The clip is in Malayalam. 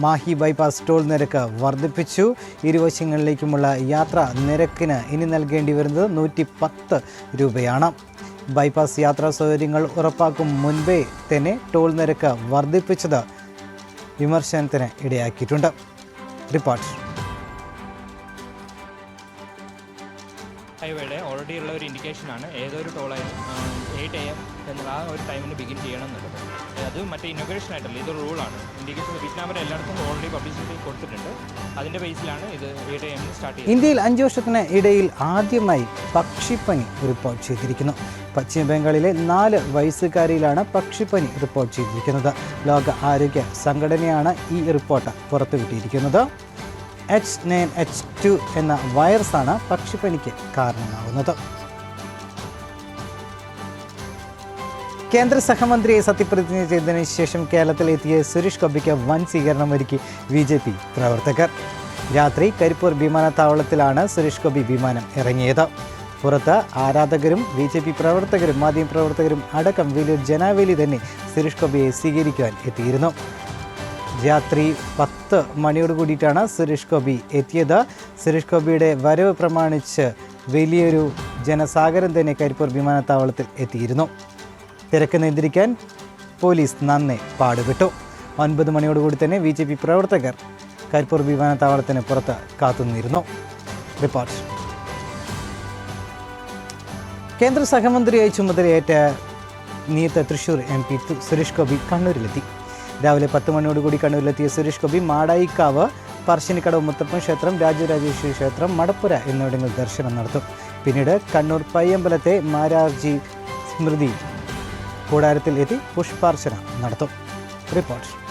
മാഹി ബൈപ്പാസ് ടോൾ നിരക്ക് വർദ്ധിപ്പിച്ചു. ഇരുവശങ്ങളിലേക്കുമുള്ള യാത്രാ നിരക്കിന് ഇനി നൽകേണ്ടി വരുന്നത് നൂറ്റി പത്ത് രൂപയാണ്. ബൈപ്പാസ് യാത്രാ സൗകര്യങ്ങൾ ഉറപ്പാക്കും മുൻപേ തന്നെ ടോൾ നിരക്ക് വർദ്ധിപ്പിച്ചത് വിമർശനത്തിന് ഇടയാക്കിയിട്ടുണ്ട്. റിപ്പോർട്ട്. ഹൈവേയുടെ ഓൾറെഡി ഉള്ള ഒരു ഇൻഡിക്കേഷൻ ആണ്. ഏതൊരു ടോളായാലും എയ്റ്റ് എ എം എന്നുള്ള ആ ഒരു ടൈമിന് ബിഗിൻ ചെയ്യണം എന്നുള്ളത്. അത് മറ്റേ ഇന്നോഗ്രേഷൻ ആയിട്ടല്ല ഇതൊരു റൂളാണ് ഇൻഡിക്കേഷൻ നമ്പർ എല്ലായിടത്തും ഓൾറെഡി പബ്ലിസിറ്റി കൊടുത്തിട്ടുണ്ട്. അതിന്റെ ബേസിലാണ് ഇത് എയ്റ്റ് എ എമ്മിന് സ്റ്റാർട്ട് ചെയ്യുന്നത് ഇന്ത്യയിൽ അഞ്ച് വർഷത്തിന് ഇടയിൽ ആദ്യമായി പക്ഷിപ്പനി റിപ്പോർട്ട് ചെയ്തിരിക്കുന്നു. പശ്ചിമ ബംഗാളിലെ നാല് വയസ്സുകാരിയിലാണ് പക്ഷിപ്പനി റിപ്പോർട്ട് ചെയ്തിരിക്കുന്നത്. ലോക ആരോഗ്യ സംഘടനയാണ് ഈ റിപ്പോർട്ട് പുറത്തുവിട്ടിരിക്കുന്നത്. എച്ച് നയൻ എച്ച് ടു എന്ന വൈറസാണ് പക്ഷിപ്പനിക്ക് കാരണമാകുന്നത് കേന്ദ്ര സഹമന്ത്രിയെ സത്യപ്രതിജ്ഞ ചെയ്തതിനു ശേഷം കേരളത്തിലെത്തിയ സുരേഷ് ഗോപിക്ക് വൻ സ്വീകരണം ഒരുക്കി ബി ജെ പി പ്രവർത്തകർ. രാത്രി കരിപ്പൂർ വിമാനത്താവളത്തിലാണ് സുരേഷ് ഗോപി വിമാനം ഇറങ്ങിയത്. പുറത്ത് ആരാധകരും ബി ജെ പി പ്രവർത്തകരും മാധ്യമപ്രവർത്തകരും അടക്കം വലിയ ജനാവേലി തന്നെ സുരേഷ് ഗോപിയെ സ്വീകരിക്കാൻ എത്തിയിരുന്നു. രാത്രി പത്ത് മണിയോട് കൂടിയിട്ടാണ് സുരേഷ് ഗോപി എത്തിയത്. സുരേഷ് ഗോപിയുടെ വരവ് പ്രമാണിച്ച് വലിയൊരു ജനസാഗരം തന്നെ കരിപ്പൂർ വിമാനത്താവളത്തിൽ എത്തിയിരുന്നു. തിരക്ക് നിയന്ത്രിക്കാൻ പോലീസ് നന്നെ പാടുപെട്ടു. ഒൻപത് മണിയോടുകൂടി തന്നെ ബി ജെ പി പ്രവർത്തകർ കരിപ്പൂർ വിമാനത്താവളത്തിന് പുറത്ത് കാത്തുനിന്നിരുന്നു. റിപ്പോർട്ട്. കേന്ദ്ര സഹമന്ത്രിയായി ചുമതലയേറ്റ നിയത്ത തൃശൂർ എം പി സുരേഷ് ഗോപി കണ്ണൂരിലെത്തി. രാവിലെ പത്ത് മണിയോടുകൂടി കണ്ണൂരിലെത്തിയ സുരേഷ് ഗോപി മാടായിക്കാവ് പറശ്ശിനിക്കടവ് മുത്തപ്പൻ ക്ഷേത്രം രാജരാജേശ്വരി ക്ഷേത്രം മടപ്പുര എന്നിവിടങ്ങളിൽ ദർശനം നടത്തും. പിന്നീട് കണ്ണൂർ പയ്യമ്പലത്തെ മാരാർജി സ്മൃതി കൂടാരത്തിൽ എത്തി പുഷ്പാർച്ചന നടത്തും. റിപ്പോർട്ട്.